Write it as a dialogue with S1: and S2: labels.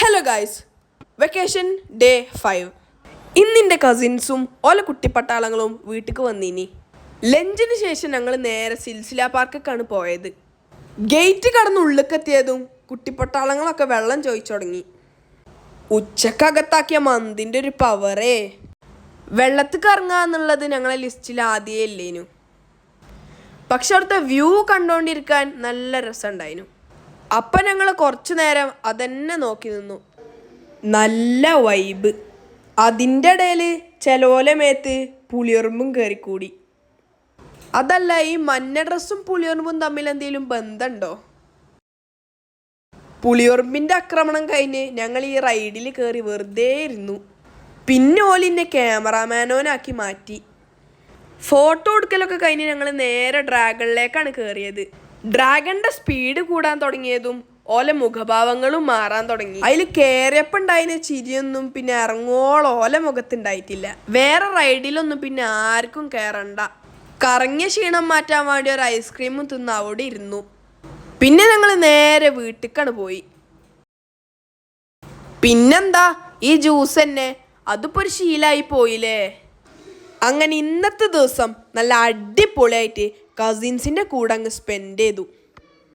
S1: Hello guys vacation day five ഇന്നിന്റെ കസിൻസും ഓല കുട്ടിപ്പട്ടാളങ്ങളും വീട്ടിക്ക് വന്നിനി. ലഞ്ചിന് ശേഷം ഞങ്ങൾ നേരെ സിൽസില പാർക്കൊക്കെയാണ് പോയത്. ഗേറ്റ് കടന്ന് ഉള്ളിക്കെത്തിയതും കുട്ടിപ്പട്ടാളങ്ങളൊക്കെ വെള്ളം ചോദിച്ചു തുടങ്ങി ഉച്ചക്കകത്താക്കിയ മന്തിന്റെ ഒരു പവറേ വെള്ളത്തിൽ ഇറങ്ങുക എന്നുള്ളത് ഞങ്ങളെ ലിസ്റ്റിൽ ആദ്യമേ ഇല്ലേനു. പക്ഷെ അവിടുത്തെ വ്യൂ കണ്ടോണ്ടിരിക്കാൻ നല്ല രസമുണ്ടായിരുന്നു അപ്പം ഞങ്ങൾ കുറച്ചു നേരം അതന്നെ നോക്കി നിന്നു. നല്ല വൈബ്. അതിന്റെ ഇടയിൽ ചെലോല മേത്ത് പുളിയുറുമ്പും കയറിക്കൂടി അതല്ല ഈ മഞ്ഞ ഡ്രസ്സും പുളിയുറുമ്പും തമ്മിൽ എന്തെങ്കിലും ബന്ധമുണ്ടോ പുളിയുറുമ്പിന്റെ ആക്രമണം കഴിഞ്ഞ് ഞങ്ങൾ ഈ റൈഡിൽ കയറി വെറുതെ ഇരുന്നു. പിന്നെ ഓലിന്റെ ക്യാമറാമാനോനാക്കി മാറ്റി. ഫോട്ടോ എടുക്കലൊക്കെ കഴിഞ്ഞ് ഞങ്ങൾ നേരെ ഡ്രാഗണിലേക്കാണ് കയറിയത് ഡ്രാഗണിന്റെ സ്പീഡ് കൂടാൻ തുടങ്ങിയതും ഓലെ മുഖഭാവങ്ങളും മാറാൻ തുടങ്ങി. അതിൽ ഉണ്ടായിരുന്ന ചിരിയൊന്നും പിന്നെ ഇറങ്ങോളം ഓല മുഖത്തുണ്ടായിട്ടില്ല. വേറെ റൈഡിലൊന്നും പിന്നെ ആർക്കും കയറണ്ട കറങ്ങിയ ക്ഷീണം മാറ്റാൻ വേണ്ടി ഒരു ഐസ്ക്രീമും തിന്ന് അവിടെ ഇരുന്നു. പിന്നെ ഞങ്ങൾ നേരെ വീട്ടിലേക്കാണ് പോയി. പിന്നെന്താ? ഈ ജ്യൂസ് തന്നെ. അതിപ്പോ ഒരു ശീലായി പോയില്ലേ? അങ്ങനെ ഇന്നത്തെ ദിവസം നല്ല അടിപൊളിയായിട്ട് കസിൻസിന്റെ കൂടെ അങ്ങ് സ്പെൻഡ് ചെയ്തു.